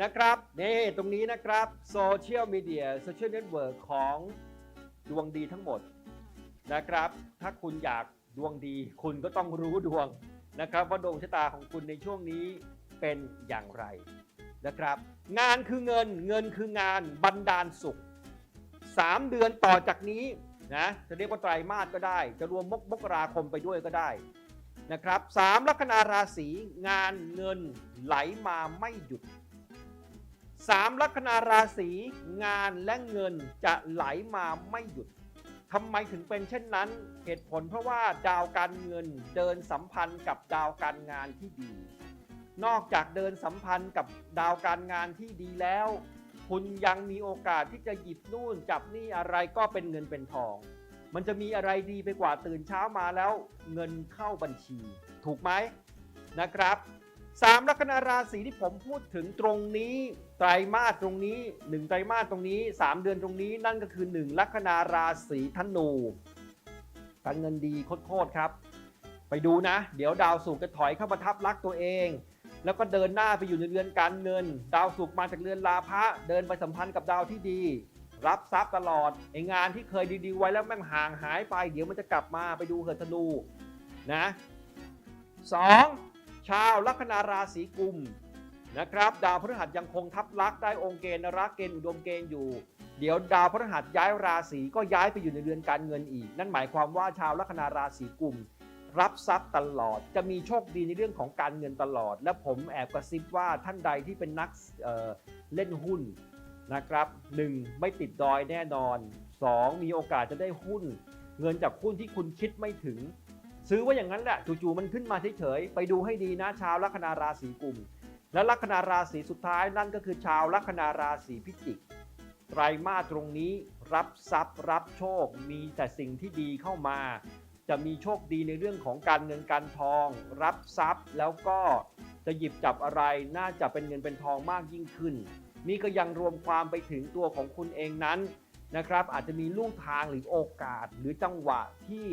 นะครับนี่ตรงนี้นะครับโซเชียลมีเดียโซเชียลเน็ตเวิร์กของดวงดีทั้งหมดนะครับ ถ้าคุณอยากดวงดี คุณก็ต้องรู้ดวงนะครับว่าดวงชะตาของคุณในช่วงนี้เป็นอย่างไรนะครับ งานคือเงินเงินคืองานบันดาลสุข 3 เดือนต่อจากนี้นะจะเรียกว่าไตรมาสก็ได้ จะรวมมกมกราคมไปด้วยก็ได้นะครับสามลัคนาราศีงานเงินไหลมาไม่หยุด สามลัคนาราศีงานและเงินจะไหลมาไม่หยุดทำไมถึงเป็นเช่นนั้น เหตุผลเพราะว่าดาวการเงินเดินสัมพันธ์กับดาวการงานที่ดี นอกจากเดินสัมพันธ์กับดาวการงานที่ดีแล้ว คุณยังมีโอกาสที่จะหยิบนู่นจับนี่อะไรก็เป็นเงินเป็นทอง มันจะมีอะไรดีไปกว่าตื่นเช้ามาแล้ว เงินเข้าบัญชี ถูกไหมนะครับ สามลัคนาราศีที่ผมพูดถึงตรงนี้ไตรมาสตรงนี้หนึ่งไตรมาสตรงนี้สามเดือนตรงนี้นั่นก็คือหนึ่งลัคนาราศีธนูการเงินดีโคตรครับ ไปดูนะ เดี๋ยวดาวศุกร์จะถอยเข้ามาทับลักตัวเอง แล้วก็เดินหน้าไปอยู่ในเรือนการเงิน ดาวศุกมาจากเรือนลาภะเดินไปสัมพันธ์กับดาวที่ดี รับทรัพย์ตลอดไองานที่เคยดีๆไว้แล้วแม่งห่างหายไป เดี๋ยวมันจะกลับมาไปดูเหินธนูนะสอง ชาวลัคนาราศีกุมนะครับ ดาวพฤหัสยังคงทับลักได้องค์เกณฑ์รักเกณฑ์อุดมเกณฑ์อยู่ เดี๋ยวดาวพฤหัสย้ายราศีก็ย้ายไปอยู่ในเรือนการเงินอีก นั่นหมายความว่าชาวลัคนาราศีกุมรับทรัพย์ตลอดจะมีโชคดีในเรื่องของการเงินตลอด และผมแอบกระซิบว่าท่านใดที่เป็นนักเเล่นหุ้นนะครับ 1. ไม่ติดดอยแน่นอน 2. มีโอกาสจะได้หุ้น เงินจากหุ้นที่คุณคิดไม่ถึง ซื้อว่าอย่างนั้นแหละจู่ๆมันขึ้นมาเฉยๆไปดูให้ดีนะชาวลัคนาราศีกุม และลัคนาราศีสุดท้ายนั่นก็คือชาวลัคนาราศีพิจิกไตรมาสตรงนี้รับทรัพย์รับโชคมีแต่สิ่งที่ดีเข้ามา จะมีโชคดีในเรื่องของการเงินการทอง รับทรัพย์แล้วก็จะหยิบจับอะไรน่าจะเป็นเงินเป็นทองมากยิ่งขึ้น นี่ก็ยังรวมความไปถึงตัวของคุณเองนั้นนะครับ อาจจะมีลู่ทางหรือโอกาสหรือจังหวะที่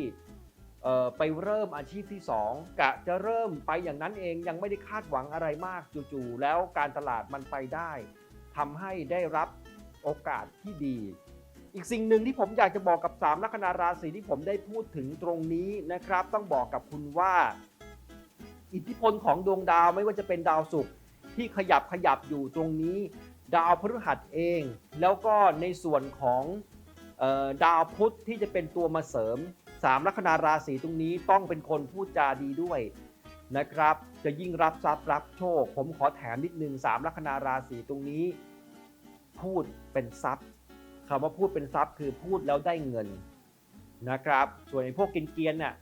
เอ่อไปเริ่มอาชีพที่ 2 กะจะเริ่มไปอย่างนั้นเองยังไม่ได้คาดหวังอะไรมากจู่ๆแล้วการตลาดมันไปได้ทำให้ได้รับโอกาสที่ดี อีกสิ่งหนึ่งที่ผมอยากจะบอกกับ 3 ลัคนาราศีที่ผมได้พูดถึงตรงนี้นะครับ ต้องบอกกับคุณว่า อิทธิพลของดวงดาวไม่ว่าจะเป็นดาวศุกร์ที่ขยับขยับอยู่ตรงนี้ ดาวพฤหัสเอง แล้วก็ในส่วนของออดาวพุธที่จะเป็นตัวมาเสริม 3ลัคนาราศีตรงนี้ต้องเป็นคนพูดจาดีด้วยนะครับ จะยิ่งรับทรัพย์รับโชค ผมขอแถมนิดนึง3ลัคนาราศีตรงนี้ พูดเป็นทรัพย์คำว่าพูดเป็นทรัพย์คือพูดแล้วได้เงินนะครับ ส่วนไอ้พวกกินเกียนน่ะ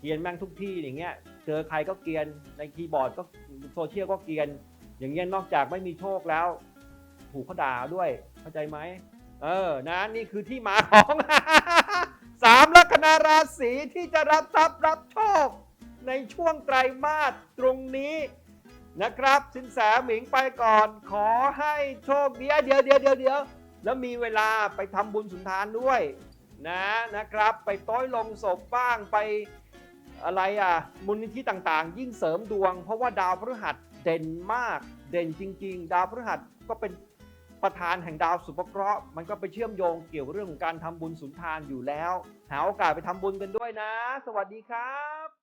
เกียนแม่งทุกที่อย่างเงี้ยเจอใครก็เกียนในคีย์บอร์ดก็โซเชียลก็เกียน อย่างเงี้ยนอกจากไม่มีโชคแล้ว ถูกเขาด่าด้วยเข้าใจไหมเออนะนี่คือที่มาของามลัคนาราศีที่จะรับทรัพย์รับโชคในช่วงไตรมาสตรงนี้นะครับสินแสหมิงไปก่อนขอให้โชคดีเดี๋ยวเดี๋ยวเดี๋ยวเดี๋ยวแล้วมีเวลาไปทำบุญสุนทานด้วยนะนะครับ ไปต้อยลงศพบ้างไปอะไรอะมูลนิธิต่างๆ ยิ่งเสริมดวง เพราะว่าดาวพฤหัสเด่นมากเด่นจริง ๆ ดาวพฤหัสก็เป็น ประธานแห่งดาวสุภเคราะห์มันก็ไปเชื่อมโยงเกี่ยวกับเรื่องของการทำบุญสุนทานอยู่แล้ว หาโอกาสไปทำบุญกันด้วยนะ สวัสดีครับ